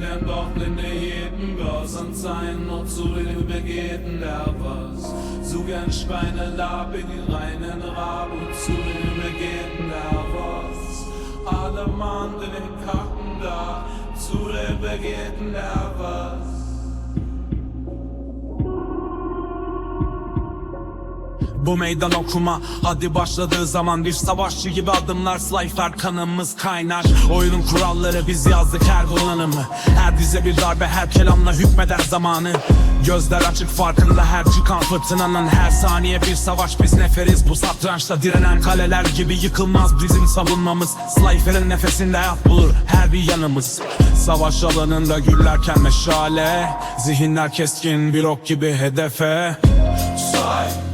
Hühner doch blinde jeden Goss und sein noch zu den Übergehten der was. So gern Schweine lab in den reinen Rab und zu den Übergehten der was. Alle Mann in den Kacken da, zu den Übergehten der was. Bu meydan okuma hadi başladığı zaman bir savaşçı gibi adımlar slayfer kanımız kaynar. Oyunun kuralları biz yazdık her kullanımı Her dize bir darbe her kelamla hükmeder zamanı. Gözler açık farkında her çıkan fırtınanın her saniye bir savaş. Biz neferiz Bu satrançta direnen kaleler gibi yıkılmaz bizim savunmamız. Slayfer'in nefesinde hayat bulur her bir yanımız. Savaş alanında güllerken meşale Zihinler keskin bir ok gibi hedefe Slide,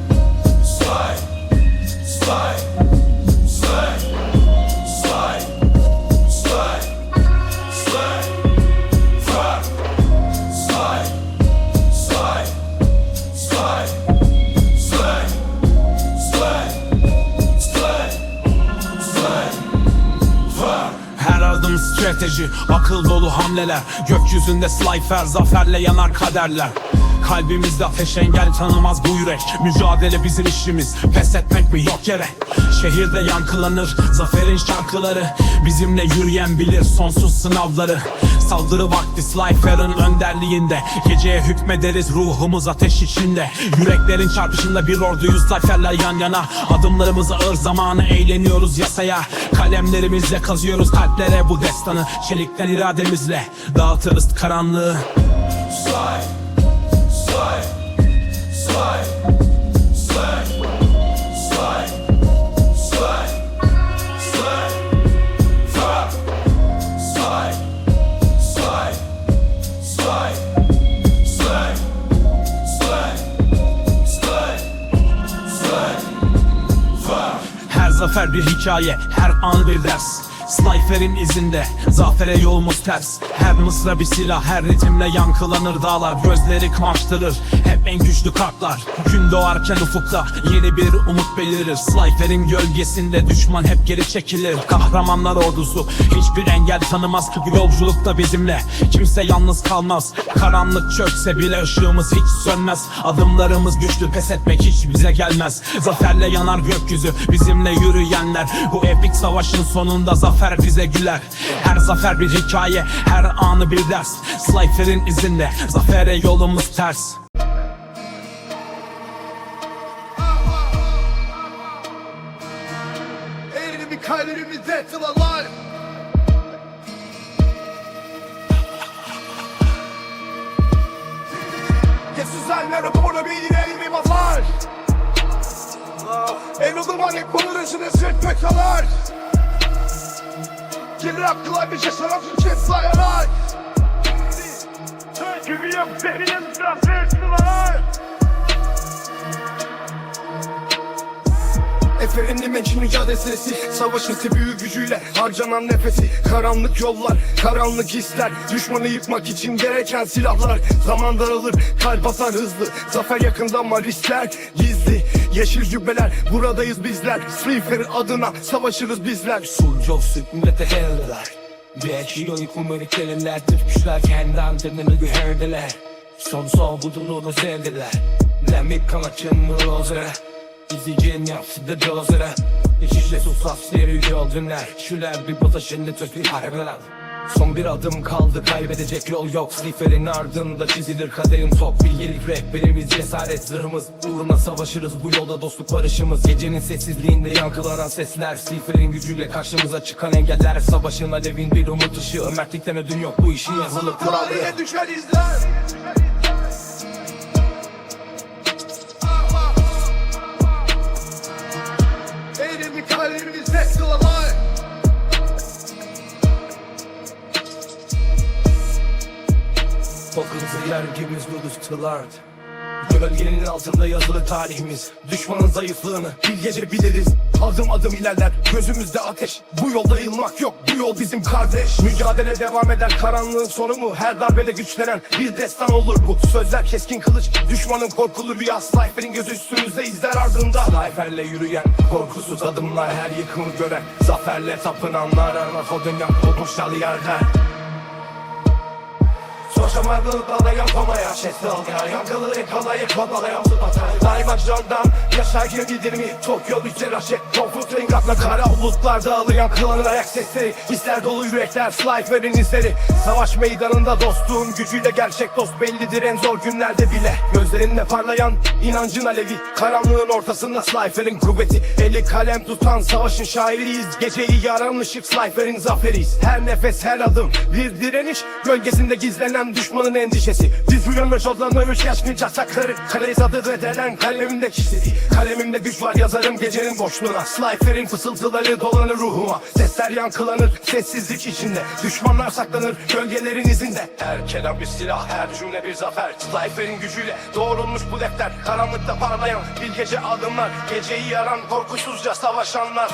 strateji, akıl dolu hamleler Gökyüzünde slifer, zaferle yanar kaderler Kalbimizde ateş engel tanımaz bu yürek. Mücadele bizim işimiz, pes etmek mi? Yok yere. Şehirde yankılanır zaferin şarkıları. Bizimle yürüyen bilir sonsuz sınavları. Saldırı vakti Slifer'ın önderliğinde. Geceye hükmederiz ruhumuz ateş içinde. Yüreklerin çarpışında bir orduyuz Slifer'ler yan yana. Adımlarımız ağır zamanı eğleniyoruz yasaya. Kalemlerimizle kazıyoruz kalplere bu destanı. Çelikten irademizle dağıtırız karanlığı. Slide, zafer bir hikaye, her an bir ders Sniper'in izinde, zafere yolumuz ters. Her mısra bir silah, her ritimle yankılanır dağlar. Gözleri kamaştırır, hep en güçlü kartlar. Gün doğarken ufukta yeni bir umut belirir. Sniper'in gölgesinde düşman hep geri çekilir. Kahramanlar ordusu hiçbir engel tanımaz. Yolculukta bizimle kimse yalnız kalmaz. Karanlık çökse bile ışığımız hiç sönmez. Adımlarımız güçlü pes etmek hiç bize gelmez. Zaferle yanar gökyüzü bizimle yürüyenler. Bu epik savaşın sonunda zafer bize güler. Her zafer bir hikaye her anı bir ders. Slifer'in izinde zafere yolumuz ters. Enemy kalbimiz dead till alive Jesus anlere burada bir enemy mazar En uzun hani kullanışını sırt pekalar Gelir aklıma bir şey? Sana Türkçe sayarak yap benim transfer Eferin meçin mücadelesi Savaşın büyük gücüyle harcanan nefesi. Karanlık yollar, karanlık hisler Düşmanı yıkmak için gereken silahlar. Zaman daralır, kalp basar hızlı. Zafer yakında ama riskler gizli Yeşil cübbeler, buradayız bizler. Sleeper adına savaşırız bizler. Sulca sık millete heldeler Belki yıkılmadı kelimeler Türküşler kendi antenini güherdiler Son son buduluğunu sevdiler. Lemik kanatçının rozere. İzleyeceğin yapsı da dozere Geçişle susaf seri yoldular Şüler bir bataşını tökü harbeler Son bir adım kaldı kaybedecek yol yok. Sliferin ardında çizilir kaderin top. Bilgelik rehberimiz cesaret zırhımız. Uğruna savaşırız bu yolda dostluk barışımız. Gecenin sessizliğinde yankılanan sesler Sliferin gücüyle karşımıza çıkan engeller. Savaşın alevin bir umut ışığı Mertlikten ödün yok. Bu işin yazılı kuralı. Tarihe düşen izler Kokumuzu yer gibi rüzgarlardı Gölgenin altında yazılı tarihimiz. Düşmanın zayıflığını bir gece biliriz. Adım adım ilerler gözümüzde ateş. Bu yolda yılmak yok bu yol bizim kardeş. Mücadele devam eder karanlığın sonu mu? Her darbede güçlenen bir destan olur bu. Sözler keskin kılıç düşmanın korkulu rüya Sniper'in gözü üstümüzde izler ardında. Sniper'le yürüyen korkusuz adımlar Her yıkımı gören. Zaferle tapınanlar Arnavut dönem kopmuş yerler Koşamadı dalayan komaya Ses dalga yankılı yakalayıp kovalayan zıbatay Daima candan yaşarken gidirimi Çok yol içer aşe Konfut ringakla kara bulutlarda ağlayan kılanın ayak sesleri. Hisler dolu yürekler Slifer'in izleri. Savaş meydanında dostluğun gücüyle gerçek dost bellidir en zor günlerde bile. Gözlerinde parlayan inancın alevi. Karanlığın ortasında Slifer'in kuvveti. Eli kalem tutan savaşın şairiyiz. Geceyi yaran ışık Slifer'in zaferiyiz. Her nefes her adım bir direniş. Gölgesinde gizlenen düşmanın endişesi. Biz uyanmış odlanmış yaşmayacak sakları Kaleyiz adı edilen kalemimde kişiliği Kalemimde güç var yazarım gecenin boşluğuna. Slifer'in fısıltıları dolanır ruhuma. Sesler yankılanır sessizlik içinde. Düşmanlar saklanır gölgelerin izinde. Her kelam bir silah her cümle bir zafer. Slifer'in gücüyle doğrulmuş bu defter. Karanlıkta parlayan bir gece adımlar. Geceyi yaran korkusuzca savaşanlar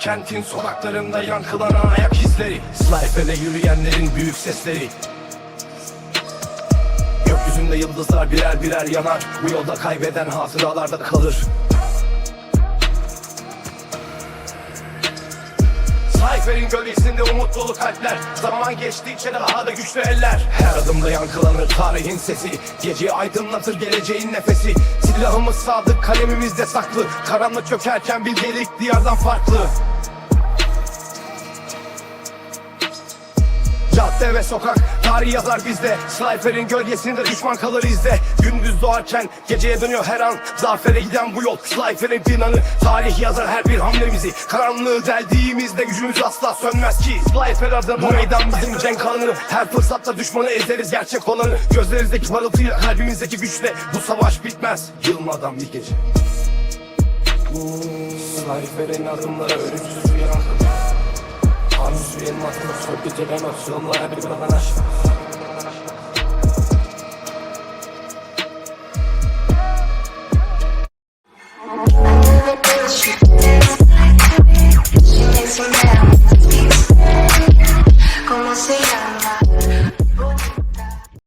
Kentin sokaklarında yankılanan ayak izleri Slifer'le yürüyenlerin büyük sesleri. Gökyüzünde yıldızlar birer birer yanar Bu yolda kaybeden hatıralarda kalır Slifer'in gölgesinde umut dolu kalpler. Zaman geçtikçe daha da güçlü eller. Her adımda yankılanır tarihin sesi. Geceyi aydınlatır geleceğin nefesi. Silahımız sadık kalemimizde saklı. Karanlık çökerken bilgelik diyardan farklı Ve sokak. Tarih yazar bizde. Slifer'in gölgesinde düşman kalır izde. Gündüz doğarken geceye dönüyor her an. Zafere giden bu yol Slifer'in planı. Tarih yazar her bir hamlemizi. Karanlığı deldiğimizde gücümüz asla sönmez ki. Slifer adına bu meydan bizim cenk alanı Her fırsatta düşmanı ezeriz gerçek olanı. Gözlerinizdeki parıltıyla kalbimizdeki güçle Bu savaş bitmez. Yılmadan bir gece. Slifer'in adımları ölümsüz bir elmasına sohbet eden aksiyonlara bir bana aşk She makes me mad.